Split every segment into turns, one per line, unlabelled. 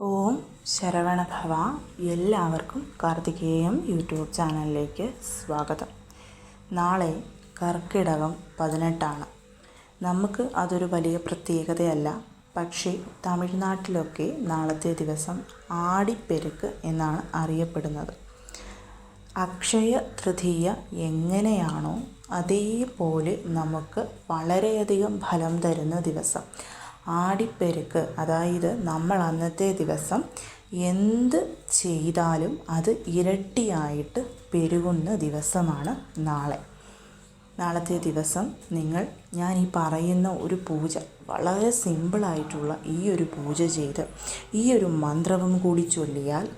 ഓം ശരവണഭവ എല്ലാവർക്കും കാർത്തികേയം യൂട്യൂബ് ചാനലിലേക്ക് സ്വാഗതം. നാളെ കർക്കിടകം പതിനെട്ടാണ്. നമുക്ക് അതൊരു വലിയ പ്രത്യേകതയല്ല പക്ഷേ തമിഴ്നാട്ടിലൊക്കെ നാളത്തെ ദിവസം ആടിപ്പെരുക്ക് എന്നാണ് അറിയപ്പെടുന്നത്. അക്ഷയ തൃതീയ എങ്ങനെയാണോ അതേപോലെ നമുക്ക് വളരെയധികം ഫലം തരുന്ന ദിവസം. ആടിപ്പെരുക്ക്. അതായത് നമ്മൾ അന്നത്തെ ദിവസം എന്ത് ചെയ്താലും അത് ഇരട്ടിയായിട്ട് പെരുകുന്ന ദിവസമാണ് നാളെ. നാളത്തെ ദിവസം നിങ്ങൾ ഞാൻ ഈ പറയുന്ന ഒരു പൂജ വളരെ സിമ്പിളായിട്ടുള്ള ഈ ഒരു പൂജ ചെയ്ത് ഈ ഒരു മന്ത്രവും കൂടി ചൊല്ലിയാൽ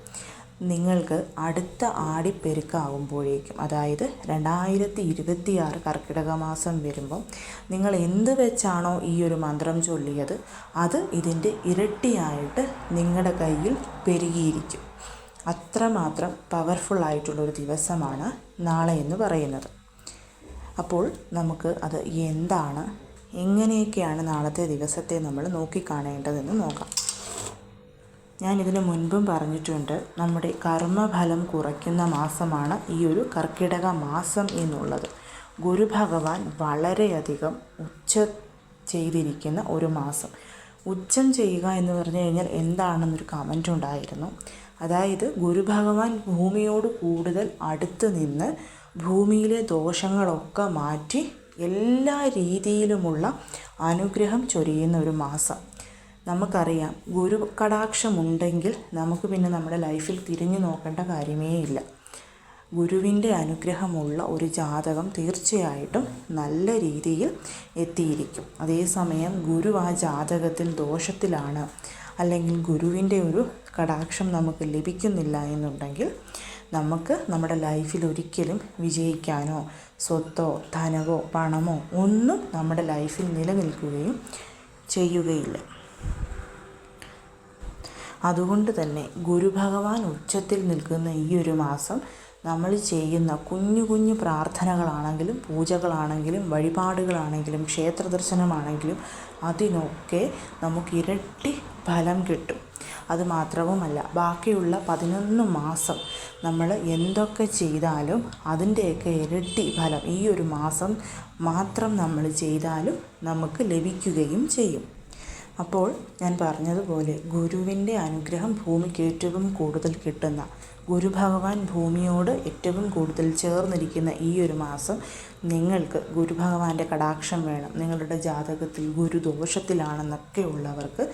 നിങ്ങൾക്ക് അടുത്ത ആടിപ്പെരുക്കാവുമ്പോഴേക്കും അതായത് രണ്ടായിരത്തി ഇരുപത്തി ആറ് കർക്കിടക മാസം വരുമ്പം നിങ്ങൾ എന്ത് വെച്ചാണോ ഈ ഒരു മന്ത്രം ചൊല്ലിയത് അത് ഇതിന്റെ ഇരട്ടിയായിട്ട് നിങ്ങളുടെ കയ്യിൽ പെരുകിയിരിക്കും. അത്രമാത്രം പവർഫുൾ ദിവസമാണ് നാളെ എന്ന് പറയുന്നത്. അപ്പോൾ നമുക്ക് അത് എന്താണ് എങ്ങനെയൊക്കെയാണ് നാളത്തെ ദിവസത്തെ നമ്മൾ നോക്കിക്കാണേണ്ടതെന്ന് നോക്കാം. ഞാൻ ഇതിനു മുൻപും പറഞ്ഞിട്ടുണ്ട് നമ്മുടെ കർമ്മഫലം കുറയ്ക്കുന്ന മാസമാണ് ഈ ഒരു കർക്കിടക മാസം എന്നുള്ളത്. ഗുരു ഗുരുഭഗവാൻ വളരെയധികം ഉച്ച ചെയ്തിരിക്കുന്ന ഒരു മാസം. ഉച്ചം ചെയ്യുക എന്ന് പറഞ്ഞു കഴിഞ്ഞാൽ എന്താണെന്നൊരു കമന്റ് ഉണ്ടായിരുന്നു. അതായത് ഗുരു ഭഗവാൻ ഭൂമിയോട് കൂടുതൽ അടുത്ത് നിന്ന് ഭൂമിയിലെ ദോഷങ്ങളൊക്കെ മാറ്റി എല്ലാ രീതിയിലുമുള്ള അനുഗ്രഹം ചൊരിയുന്ന ഒരു മാസം. നമുക്കറിയാം ഗുരു കടാക്ഷമുണ്ടെങ്കിൽ നമുക്ക് പിന്നെ നമ്മുടെ ലൈഫിൽ തിരിഞ്ഞു നോക്കേണ്ട കാര്യമേ ഇല്ല. ഗുരുവിന്റെ അനുഗ്രഹമുള്ള ഒരു ജാതകം തീർച്ചയായിട്ടും നല്ല രീതിയിൽ എത്തിയിരിക്കും. അതേസമയം ഗുരു ആ ജാതകത്തിൽ ദോഷത്തിലാണ്. അല്ലെങ്കിൽ ഗുരുവിന്റെ ഒരു കടാക്ഷം നമുക്ക് ലഭിക്കുന്നില്ല എന്നുണ്ടെങ്കിൽ നമുക്ക് നമ്മുടെ ലൈഫിൽ ഒരിക്കലും വിജയിക്കാനോ സ്വത്തോ ധനമോ പണമോ ഒന്നും നമ്മുടെ ലൈഫിൽ നിലനിൽക്കുകയും ചെയ്യുകയില്ല. അതുകൊണ്ട് തന്നെ ഗുരുഭഗവാൻ ഉച്ചത്തിൽ നിൽക്കുന്ന ഈ ഒരു മാസം നമ്മൾ ചെയ്യുന്ന കുഞ്ഞു കുഞ്ഞു പ്രാർത്ഥനകളാണെങ്കിലും പൂജകളാണെങ്കിലും വഴിപാടുകളാണെങ്കിലും ക്ഷേത്ര ദർശനമാണെങ്കിലും അതിനൊക്കെ നമുക്ക് ഇരട്ടി ഫലം കിട്ടും. അത് മാത്രവുമല്ല ബാക്കിയുള്ള പതിനൊന്ന് മാസം നമ്മൾ എന്തൊക്കെ ചെയ്താലും അതിന്റെയൊക്കെ ഇരട്ടി ഫലം ഈ ഒരു മാസം മാത്രം നമ്മൾ ചെയ്താലും നമുക്ക് ലഭിക്കുകയും ചെയ്യും. അപ്പോൾ ഞാൻ പറഞ്ഞതുപോലെ ഗുരുവിന്റെ അനുഗ്രഹം ഭൂമിക്ക് ഏറ്റവും കൂടുതൽ കിട്ടുന്ന ഗുരു ഭഗവാൻ ഭൂമിയോട് ഏറ്റവും കൂടുതൽ ചേർന്നിരിക്കുന്ന ഈ ഒരു മാസം നിങ്ങൾക്ക് ഗുരു ഭഗവാന്റെ കടാക്ഷം വേണം. നിങ്ങളുടെ ജാതകത്തിൽ ഗുരുദോഷത്തിലാണെന്നൊക്കെ ഉള്ളവർക്ക്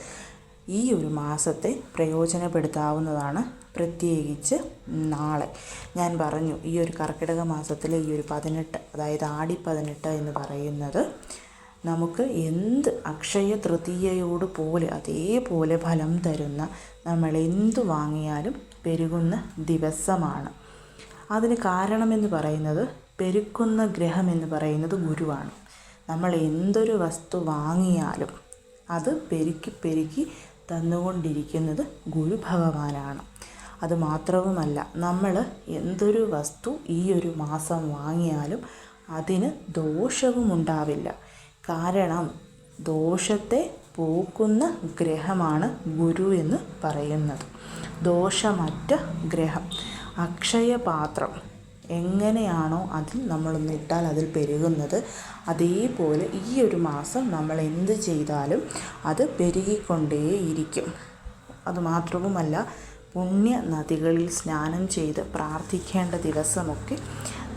ഈ ഒരു മാസത്തെ പ്രയോജനപ്പെടുത്താവുന്നതാണ്. പ്രത്യേകിച്ച് നാളെ. ഞാൻ പറഞ്ഞു ഈ ഒരു കർക്കിടക മാസത്തിലെ ഈ ഒരു പതിനെട്ട് അതായത് ആടി പതിനെട്ട് എന്ന് പറയുന്നത് നമുക്ക് എന്ത് അക്ഷയ തൃതീയയോട് പോലെ അതേപോലെ ഫലം തരുന്ന നമ്മൾ എന്ത് വാങ്ങിയാലും പെരുകുന്ന ദിവസമാണ്. അതിന് കാരണമെന്ന് പറയുന്നത് പെരുക്കുന്ന ഗ്രഹം എന്ന് പറയുന്നത് ഗുരുവാണ്. നമ്മൾ എന്തൊരു വസ്തു വാങ്ങിയാലും അത് പെരുക്കി പെരുക്കി തന്നുകൊണ്ടിരിക്കുന്നത് ഗുരു ഭഗവാനാണ് അത് മാത്രവുമല്ല നമ്മൾ എന്തൊരു വസ്തു ഈ ഒരു മാസം വാങ്ങിയാലും അതിന് ദോഷവും ഉണ്ടാവില്ല കാരണം ദോഷത്തെ പോക്കുന്ന ഗ്രഹമാണ് ഗുരു എന്ന് പറയുന്നത്. ദോഷമറ്റ ഗ്രഹം. അക്ഷയപാത്രം. എങ്ങനെയാണോ അതിൽ നമ്മളൊന്ന് ഇട്ടാൽ അതിൽ പെരുകുന്നത്. അതേപോലെ ഈ ഒരു മാസം നമ്മൾ എന്ത് ചെയ്താലും അത് പെരുകിക്കൊണ്ടേയിരിക്കും. അതുമാത്രവുമല്ല പുണ്യ നദികളിൽ സ്നാനം ചെയ്ത് പ്രാർത്ഥിക്കേണ്ട ദിവസമൊക്കെ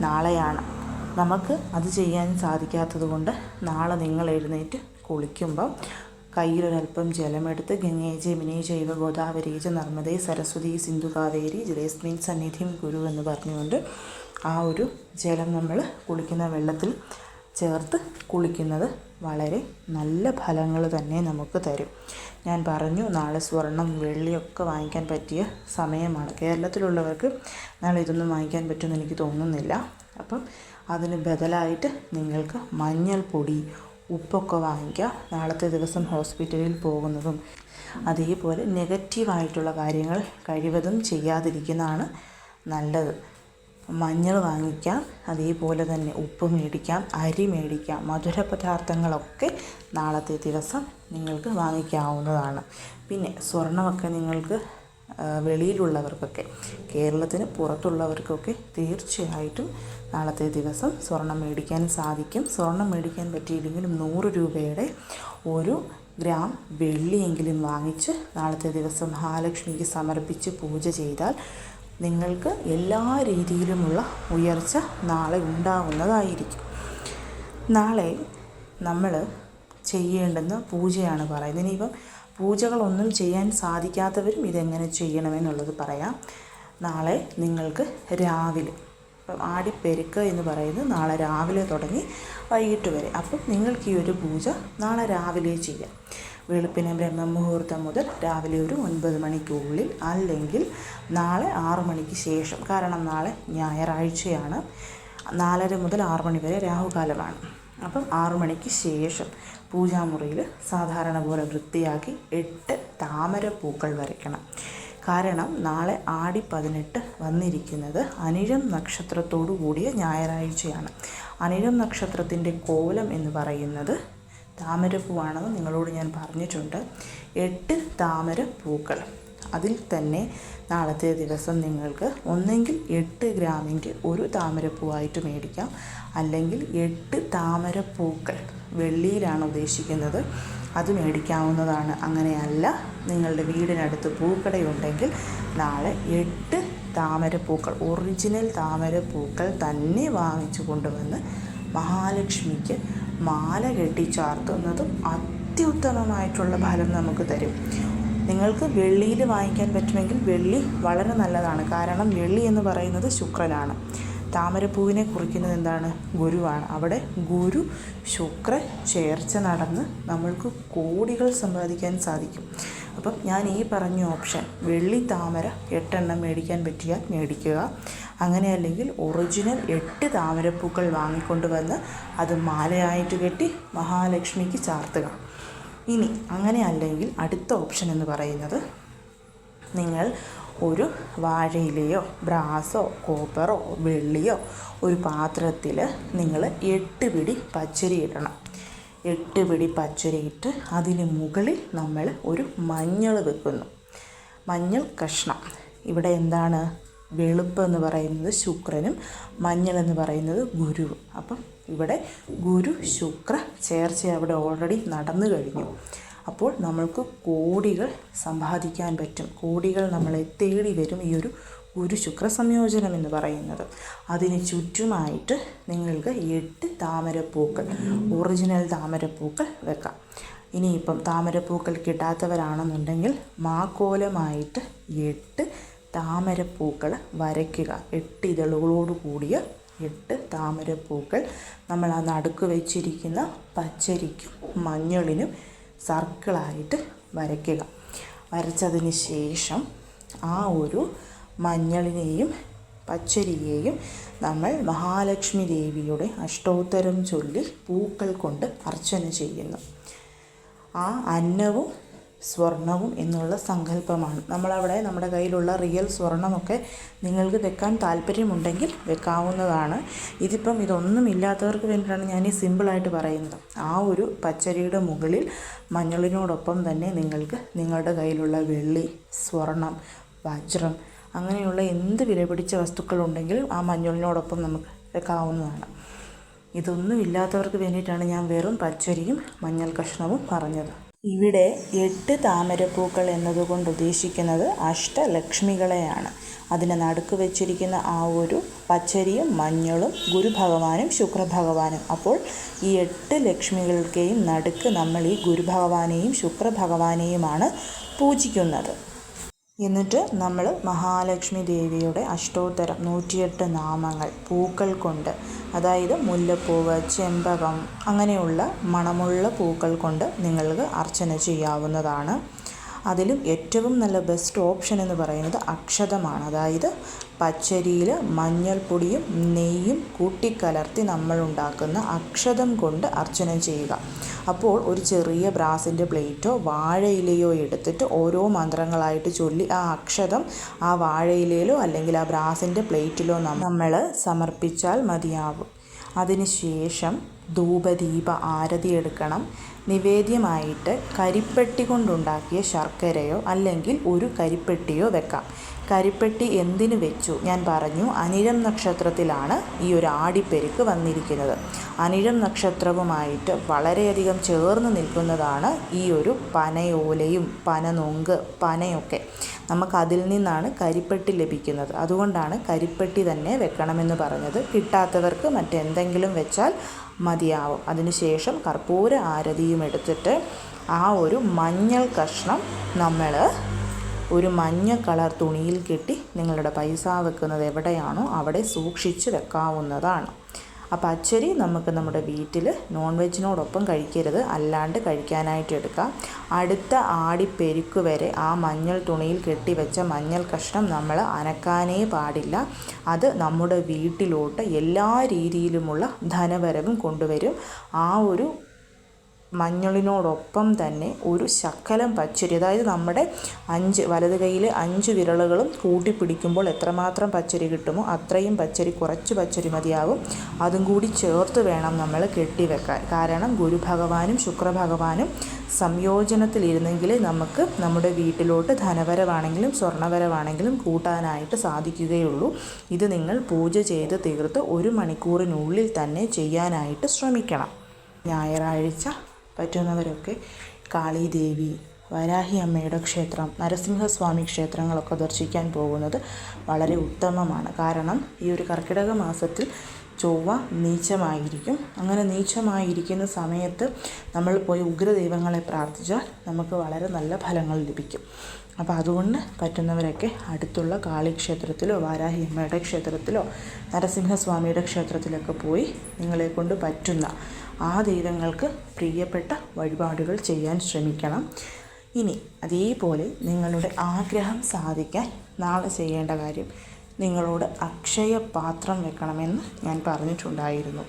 നാളെയാണ്. നമുക്ക് അത് ചെയ്യാൻ സാധിക്കാത്തത് കൊണ്ട് നാളെ നിങ്ങൾ എഴുന്നേറ്റ് കുളിക്കുമ്പം കയ്യിലൊരൽപ്പം ജലമെടുത്ത് ഗംഗേ ജമിനി ജൈവ ഗോദാവരി ജ നർമ്മദേ സരസ്വതി സിന്ധു കാവേരി ജലേസ്മിൻ സന്നിധിം ഗുരു എന്ന് പറഞ്ഞുകൊണ്ട് ആ ഒരു ജലം നമ്മൾ കുളിക്കുന്ന വെള്ളത്തിൽ ചേർത്ത് കുളിക്കുന്നത് വളരെ നല്ല ഫലങ്ങൾ തന്നെ നമുക്ക് തരും. ഞാൻ പറഞ്ഞു നാളെ സ്വർണം വെള്ളിയൊക്കെ വാങ്ങിക്കാൻ പറ്റിയ സമയമാണ്. കേരളത്തിലുള്ളവർക്ക് നാളെ ഇതൊന്നും വാങ്ങിക്കാൻ പറ്റുമെന്ന് എനിക്ക് തോന്നുന്നില്ല. അപ്പം അതിന് ബദലായിട്ട് നിങ്ങൾക്ക് മഞ്ഞൾപ്പൊടി ഉപ്പൊക്കെ വാങ്ങിക്കുക നാളത്തെ ദിവസം ഹോസ്പിറ്റലിൽ പോകുന്നതും അതേപോലെ നെഗറ്റീവായിട്ടുള്ള കാര്യങ്ങൾ കഴിവതും ചെയ്യാതിരിക്കുന്നതാണ് നല്ലത്. മഞ്ഞൾ വാങ്ങിക്കാം അതേപോലെ തന്നെ ഉപ്പ് മേടിക്കാം അരി മേടിക്കാം മധുര പദാർത്ഥങ്ങളൊക്കെ നാളത്തെ ദിവസം നിങ്ങൾക്ക് വാങ്ങിക്കാവുന്നതാണ്. പിന്നെ സ്വർണമൊക്കെ നിങ്ങൾക്ക് വെളിയിലുള്ളവർക്കൊക്കെ കേരളത്തിന് പുറത്തുള്ളവർക്കൊക്കെ തീർച്ചയായിട്ടും നാളത്തെ ദിവസം സ്വർണം മേടിക്കാൻ സാധിക്കും. സ്വർണം മേടിക്കാൻ പറ്റിയില്ലെങ്കിലും നൂറ് രൂപയുടെ ഒരു ഗ്രാം വെള്ളിയെങ്കിലും വാങ്ങിച്ച് നാളത്തെ ദിവസം മഹാലക്ഷ്മിക്ക് സമർപ്പിച്ച് പൂജ ചെയ്താൽ നിങ്ങൾക്ക് എല്ലാ രീതിയിലുമുള്ള ഉയർച്ച നാളെ ഉണ്ടാവുന്നതായിരിക്കും. നാളെ നമ്മൾ ചെയ്യേണ്ടുന്ന പൂജയാണ് പറയുന്നത്. ഇനിയിപ്പം പൂജകളൊന്നും ചെയ്യാൻ സാധിക്കാത്തവരും ഇതെങ്ങനെ ചെയ്യണമെന്നുള്ളത് പറയാം. നാളെ നിങ്ങൾക്ക് രാവിലെ ഇപ്പം ആടിപ്പെരുക്ക് എന്ന് പറയുന്നത് നാളെ രാവിലെ തുടങ്ങി വൈകിട്ട് വരെ. അപ്പം നിങ്ങൾക്ക് ഈ ഒരു പൂജ നാളെ രാവിലെ ചെയ്യാം. വെളുപ്പിനെ ബ്രഹ്മമുഹൂർത്തം മുതൽ രാവിലെ ഒരു ഒൻപത് മണിക്കുള്ളിൽ അല്ലെങ്കിൽ നാളെ ആറു മണിക്ക് ശേഷം. കാരണം നാളെ ഞായറാഴ്ചയാണ്. നാലര മുതൽ ആറു മണി വരെ രാഹുകാലമാണ്. അപ്പം ആറു മണിക്ക് ശേഷം പൂജാമുറിയിൽ സാധാരണ പോലെ വൃത്തിയാക്കി എട്ട് താമര പൂക്കൾ വരയ്ക്കണം. കാരണം നാളെ ആടി പതിനെട്ട് വന്നിരിക്കുന്നത് അനിഴം നക്ഷത്രത്തോടു കൂടിയ ഞായറാഴ്ചയാണ്. അനിഴം നക്ഷത്രത്തിന്റെ കോലം എന്ന് പറയുന്നത് താമരപ്പൂവാണെന്ന് നിങ്ങളോട് ഞാൻ പറഞ്ഞിട്ടുണ്ട്. എട്ട് താമര പൂക്കൾ അതിൽ തന്നെ നാളത്തെ ദിവസം നിങ്ങൾക്ക് ഒന്നെങ്കിൽ എട്ട് ഗ്രാമിന്റെ ഒരു താമരപ്പൂവായിട്ട് മേടിക്കാം. അല്ലെങ്കിൽ എട്ട് താമരപ്പൂക്കൾ. വെള്ളിയിലാണ് ഉദ്ദേശിക്കുന്നത്. അത് മേടിക്കാവുന്നതാണ്. അങ്ങനെയല്ല നിങ്ങളുടെ വീടിനടുത്ത് പൂക്കടയുണ്ടെങ്കിൽ നാളെ എട്ട് താമരപ്പൂക്കൾ ഒറിജിനൽ താമരപ്പൂക്കൾ തന്നെ വാങ്ങിച്ചു കൊണ്ടുവന്ന് മഹാലക്ഷ്മിക്ക് മാല കെട്ടി ചാർത്തുന്നതും അത്യുത്തമമായിട്ടുള്ള ഫലം നമുക്ക് തരും. നിങ്ങൾക്ക് വെള്ളിയിൽ വാങ്ങിക്കാൻ പറ്റുമെങ്കിൽ വെള്ളി വളരെ നല്ലതാണ്. കാരണം വെള്ളി എന്ന് പറയുന്നത് ശുക്രനാണ്. താമരപ്പൂവിനെ കുറിക്കുന്നത് എന്താണ്? ഗുരുവാണ്. അവിടെ ഗുരു ശുക്ര ചേർച്ച നടന്ന് നമ്മൾക്ക് കോടികൾ സമ്പാദിക്കാൻ സാധിക്കും. അപ്പം ഞാൻ ഈ പറഞ്ഞ ഓപ്ഷൻ വെള്ളി താമര എട്ടെണ്ണം മേടിക്കാൻ പറ്റിയാൽ മേടിക്കുക. അങ്ങനെ അല്ലെങ്കിൽ ഒറിജിനൽ എട്ട് താമരപ്പൂക്കൾ വാങ്ങിക്കൊണ്ട് വന്ന് അത് മാലയായിട്ട് കെട്ടി മഹാലക്ഷ്മിക്ക് ചാർത്തുക. ഇനി അങ്ങനെ അല്ലെങ്കിൽ അടുത്ത ഓപ്ഷൻ എന്ന് പറയുന്നത് നിങ്ങൾ ഒരു വാഴയിലയോ ബ്രാസോ കോപ്പറോ വെള്ളിയോ ഒരു പാത്രത്തിൽ നിങ്ങൾ എട്ട് പിടി പച്ചരി ഇടണം. എട്ട് പിടി പച്ചരി ഇട്ട് അതിന് മുകളിൽ നമ്മൾ ഒരു മഞ്ഞൾ വെക്കുന്നു. മഞ്ഞൾ കഷ്ണം. ഇവിടെ എന്താണ്? വെളുപ്പ് എന്ന് പറയുന്നത് ശുക്രനും മഞ്ഞൾ എന്ന് പറയുന്നത് ഗുരുവും. അപ്പം ഇവിടെ ഗുരു ശുക്ര ചേർച്ച അവിടെ ഓൾറെഡി നടന്നു കഴിഞ്ഞു. അപ്പോൾ നമ്മൾക്ക് കോടികൾ സമ്പാദിക്കാൻ പറ്റും. കോടികൾ നമ്മളെ തേടി വരും ഈ ഒരു ഗുരു ശുക്ര സംയോജനം എന്ന് പറയുന്നത്. അതിന് ചുറ്റുമായിട്ട് നിങ്ങൾക്ക് എട്ട് താമരപ്പൂക്കൾ ഒറിജിനൽ താമരപ്പൂക്കൾ വെക്കാം. ഇനിയിപ്പം താമരപ്പൂക്കൾ കിട്ടാത്തവരാണെന്നുണ്ടെങ്കിൽ മാക്കോലമായിട്ട് എട്ട് താമരപ്പൂക്കൾ വരയ്ക്കുക. എട്ട് ഇതളുകളോട് കൂടിയ എട്ട് താമരപ്പൂക്കൾ. നമ്മൾ ആ നടുക്ക് വെച്ചിരിക്കുന്ന പച്ചരിക്കും മഞ്ഞളിനും സർക്കിളായിട്ട് വരയ്ക്കുക. വരച്ചതിന് ശേഷം ആ ഒരു മഞ്ഞളിനെയും പച്ചരിയെയും നമ്മൾ മഹാലക്ഷ്മി ദേവിയുടെ അഷ്ടോത്തരം ചൊല്ലി പൂക്കൾ കൊണ്ട് അർച്ചന ചെയ്യുന്നു. ആ അന്നവും സ്വർണവും എന്നുള്ള സങ്കല്പമാണ്. നമ്മളവിടെ നമ്മുടെ കയ്യിലുള്ള റിയൽ സ്വർണമൊക്കെ നിങ്ങൾക്ക് വെക്കാൻ താല്പര്യമുണ്ടെങ്കിൽ വെക്കാവുന്നതാണ്. ഇതിപ്പം ഇതൊന്നും ഇല്ലാത്തവർക്ക് വേണ്ടിയിട്ടാണ് ഞാൻ ഈ സിമ്പിളായിട്ട് പറയുന്നത്. ആ ഒരു പച്ചരിയുടെ മുകളിൽ മഞ്ഞളിനോടൊപ്പം തന്നെ നിങ്ങൾക്ക് നിങ്ങളുടെ കയ്യിലുള്ള വെള്ളി സ്വർണം വജ്രം അങ്ങനെയുള്ള എന്ത് വിലപിടിച്ച വസ്തുക്കളുണ്ടെങ്കിലും ആ മഞ്ഞളിനോടൊപ്പം നമുക്ക് വെക്കാവുന്നതാണ്. ഇതൊന്നും ഇല്ലാത്തവർക്ക് വേണ്ടിയിട്ടാണ് ഞാൻ വെറും പച്ചരിയും മഞ്ഞൾ കഷ്ണവും പറഞ്ഞത്. ഇവിടെ എട്ട് താമരപ്പൂക്കൾ എന്നതുകൊണ്ട് ഉദ്ദേശിക്കുന്നത് അഷ്ടലക്ഷ്മികളെയാണ്. അതിന് നടുക്ക് വെച്ചിരിക്കുന്ന ആ ഒരു പച്ചരിയും മഞ്ഞളും ഗുരുഭഗവാനും ശുക്രഭഗവാനും. അപ്പോൾ ഈ എട്ട് ലക്ഷ്മികൾക്കെയും നടുക്ക് നമ്മൾ ഈ ഗുരുഭഗവാനെയും ശുക്രഭഗവാനെയുമാണ് പൂജിക്കുന്നത്. എന്നിട്ട് നമ്മൾ മഹാലക്ഷ്മി ദേവിയുടെ അഷ്ടോത്തരം നൂറ്റിയെട്ട് നാമങ്ങൾ പൂക്കൾ കൊണ്ട് അതായത് മുല്ലപ്പൂവ് ചെമ്പകം അങ്ങനെയുള്ള മണമുള്ള പൂക്കൾ കൊണ്ട് നിങ്ങൾക്ക് അർച്ചന ചെയ്യാവുന്നതാണ്. അതിലും ഏറ്റവും നല്ല ബെസ്റ്റ് ഓപ്ഷൻ എന്ന് പറയുന്നത് അക്ഷതമാണ്. അതായത് പച്ചരിയിൽ മഞ്ഞൾപ്പൊടിയും നെയ്യും കൂട്ടിക്കലർത്തി നമ്മൾ ഉണ്ടാക്കുന്ന അക്ഷതം കൊണ്ട് അർച്ചന ചെയ്യുക. അപ്പോൾ ഒരു ചെറിയ ബ്രാസിന്റെ പ്ലേറ്റോ വാഴയിലയോ എടുത്തിട്ട് ഓരോ മന്ത്രങ്ങളായിട്ട് ചൊല്ലി ആ അക്ഷതം ആ വാഴയിലയിലോ അല്ലെങ്കിൽ ആ ബ്രാസിന്റെ പ്ലേറ്റിലോ നമ്മൾ സമർപ്പിച്ചാൽ മതിയാവും. അതിനുശേഷം ധൂപദീപ ആരതി എടുക്കണം. നിവേദ്യമായിട്ട് കരിപ്പെട്ടി കൊണ്ടുണ്ടാക്കിയ ശർക്കരയോ അല്ലെങ്കിൽ ഒരു കരിപ്പെട്ടിയോ വെക്കാം. കരിപ്പെട്ടി എന്തിനു വെച്ചു? ഞാൻ പറഞ്ഞു അനിഴം നക്ഷത്രത്തിലാണ് ഈ ഒരു ആടിപ്പെരുക്ക് വന്നിരിക്കുന്നത്. അനിഴം നക്ഷത്രവുമായിട്ട് വളരെയധികം ചേർന്ന് നിൽക്കുന്നതാണ് ഈ ഒരു പനയോലയും പനനൊങ്ക് പനയൊക്കെ. നമുക്കതിൽ നിന്നാണ് കരിപ്പെട്ടി ലഭിക്കുന്നത്. അതുകൊണ്ടാണ് കരിപ്പെട്ടി തന്നെ വെക്കണമെന്ന് പറഞ്ഞത്. കിട്ടാത്തവർക്ക് മറ്റെന്തെങ്കിലും വെച്ചാൽ മതിയാവും. അതിനുശേഷം കർപ്പൂര ആരതിയും എടുത്തിട്ട് ആ ഒരു മഞ്ഞൾ കഷ്ണം നമ്മൾ ഒരു മഞ്ഞ കളർ തുണിയിൽ കെട്ടി നിങ്ങളുടെ പൈസ വെക്കുന്നത് എവിടെയാണോ അവിടെ സൂക്ഷിച്ച് വെക്കാവുന്നതാണ്. അപ്പോൾ അച്ചരി നമുക്ക് നമ്മുടെ വീട്ടിൽ നോൺ വെജിനോടൊപ്പം കഴിക്കരുത്. അല്ലാണ്ട് കഴിക്കാനായിട്ട് എടുക്കാം. അടുത്ത ആടിപ്പെരുക്ക് വരെ ആ മഞ്ഞൾ തുണിയിൽ കെട്ടിവെച്ച മഞ്ഞൾ കഷ്ണം നമ്മൾ അനക്കാനേ പാടില്ല. അത് നമ്മുടെ വീട്ടിലോട്ട് എല്ലാ രീതിയിലുമുള്ള ധനവരവും കൊണ്ടുവരും. ആ ഒരു മഞ്ഞളിനോടൊപ്പം തന്നെ ഒരു ശക്കലം പച്ചരി അതായത് നമ്മുടെ അഞ്ച് വലത് കൈയിൽ അഞ്ച് വിരലുകളും കൂട്ടിപ്പിടിക്കുമ്പോൾ എത്രമാത്രം പച്ചരി കിട്ടുമോ അത്രയും പച്ചരി കുറച്ച് പച്ചരി മതിയാകും അതും കൂടി ചേർത്ത് വേണം നമ്മൾ കെട്ടിവെക്കാൻ. കാരണം ഗുരുഭഗവാനും ശുക്രഭഗവാനും സംയോജനത്തിലിരുന്നെങ്കിൽ നമുക്ക് നമ്മുടെ വീട്ടിലോട്ട് ധനവരവാണെങ്കിലും സ്വർണവരവാണെങ്കിലും കൂട്ടാനായിട്ട് സാധിക്കുകയുള്ളൂ. ഇത് നിങ്ങൾ പൂജ ചെയ്ത് തീർത്ത് ഒരു മണിക്കൂറിനുള്ളിൽ തന്നെ ചെയ്യാനായിട്ട് ശ്രമിക്കണം. ഞായറാഴ്ച പറ്റുന്നവരൊക്കെ കാളീദേവി വരാഹി അമ്മയുടെ ക്ഷേത്രം നരസിംഹസ്വാമി ക്ഷേത്രങ്ങളൊക്കെ ദർശിക്കാൻ പോകുന്നത് വളരെ ഉത്തമമാണ്. കാരണം ഈ ഒരു കർക്കിടക മാസത്തിൽ ചൊവ്വ നീച്ചമായിരിക്കും. അങ്ങനെ നീച്ചമായിരിക്കുന്ന സമയത്ത് നമ്മൾ പോയി ഉഗ്രദൈവങ്ങളെ പ്രാർത്ഥിച്ചാൽ നമുക്ക് വളരെ നല്ല ഫലങ്ങൾ ലഭിക്കും. അപ്പോൾ അതുകൊണ്ട് പറ്റുന്നവരൊക്കെ അടുത്തുള്ള കാളിക്ഷേത്രത്തിലോ വാരാഹി അമ്മയുടെ ക്ഷേത്രത്തിലോ നരസിംഹസ്വാമിയുടെ ക്ഷേത്രത്തിലൊക്കെ പോയി നിങ്ങളെ കൊണ്ട് പറ്റുന്ന ആ ദൈവങ്ങൾക്ക് പ്രിയപ്പെട്ട വഴിപാടുകൾ ചെയ്യാൻ ശ്രമിക്കണം. ഇനി അതേപോലെ നിങ്ങളുടെ ആഗ്രഹം സാധിക്കാൻ നാളെ ചെയ്യേണ്ട കാര്യം നിങ്ങളോട് അക്ഷയപാത്രം വെക്കണമെന്ന് ഞാൻ പറഞ്ഞിട്ടുണ്ടായിരുന്നു.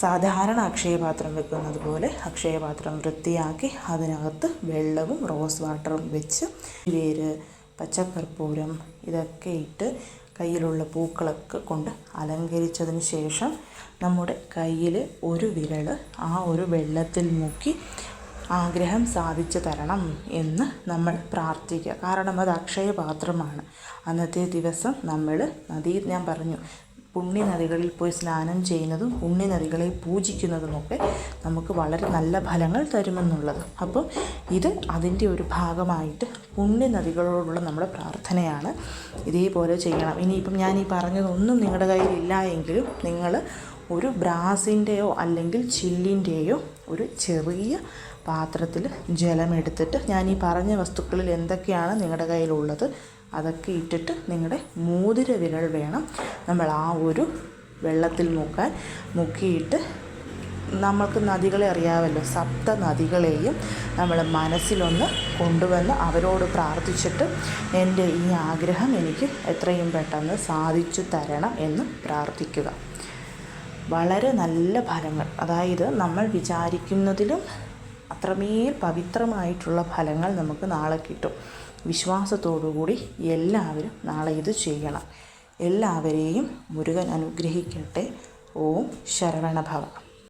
സാധാരണ അക്ഷയപാത്രം വെക്കുന്നത് പോലെ അക്ഷയപാത്രം വൃത്തിയാക്കി അതിനകത്ത് വെള്ളവും റോസ് വാട്ടറും വെച്ച് വേര് പച്ചക്കർപ്പൂരം ഇതൊക്കെ ഇട്ട് കയ്യിലുള്ള പൂക്കളൊക്കെ കൊണ്ട് അലങ്കരിച്ചതിന് ശേഷം നമ്മുടെ കയ്യിൽ ഒരു വിരൽ ആ ഒരു വെള്ളത്തിൽ മുക്കി ആഗ്രഹം സാധിച്ചു തരണം എന്ന് നമ്മൾ പ്രാർത്ഥിക്കുക. കാരണം അത് അക്ഷയപാത്രമാണ്. അന്നത്തെ ദിവസം നമ്മൾ നദി ഞാൻ പറഞ്ഞു പുണ്യ നദികളിൽ പോയി സ്നാനം ചെയ്യുന്നതും പുണ്യ നദികളെ പൂജിക്കുന്നതുമൊക്കെ നമുക്ക് വളരെ നല്ല ഫലങ്ങൾ തരുമെന്നുള്ളത്. അപ്പോൾ ഇത് അതിന്റെ ഒരു ഭാഗമായിട്ട് പുണ്യ നദികളോടുള്ള നമ്മുടെ പ്രാർത്ഥനയാണ്. ഇതേപോലെ ചെയ്യണം. ഇനിയിപ്പം ഞാൻ ഈ പറഞ്ഞതൊന്നും നിങ്ങളുടെ കയ്യിലില്ല എങ്കിലും നിങ്ങൾ ഒരു ബ്രാസിന്റെയോ അല്ലെങ്കിൽ ചില്ലിന്റെയോ ഒരു ചെറിയ പാത്രത്തിൽ ജലമെടുത്തിട്ട് ഞാൻ ഈ പറഞ്ഞ വസ്തുക്കളിൽ എന്തൊക്കെയാണ് നിങ്ങളുടെ കയ്യിലുള്ളത് അതൊക്കെ ഇട്ടിട്ട് നിങ്ങളുടെ മോതിര വിരൽ വേണം. നമ്മൾ ആ ഒരു വെള്ളത്തിൽ മുക്കാൻ. മുക്കിയിട്ട് നമ്മൾക്ക് നദികളെ അറിയാമല്ലോ സപ്ത നദികളെയും നമ്മൾ മനസ്സിലൊന്ന് കൊണ്ടുവന്ന് അവരോട് പ്രാർത്ഥിച്ചിട്ട് എന്റെ ഈ ആഗ്രഹം എനിക്ക് എത്രയും പെട്ടെന്ന് സാധിച്ചു തരണം എന്ന് പ്രാർത്ഥിക്കുക. വളരെ നല്ല ഫലങ്ങൾ. അതായത് നമ്മൾ വിചാരിക്കുന്നതിലും അത്രമേൽ പവിത്രമായിട്ടുള്ള ഫലങ്ങൾ നമുക്ക് നാളെ കിട്ടും. വിശ്വാസത്തോടുകൂടി എല്ലാവരും നാളെ ഇത് ചെയ്യണം. എല്ലാവരെയും മുരുകൻ അനുഗ്രഹിക്കട്ടെ. ഓം ശരവണഭവ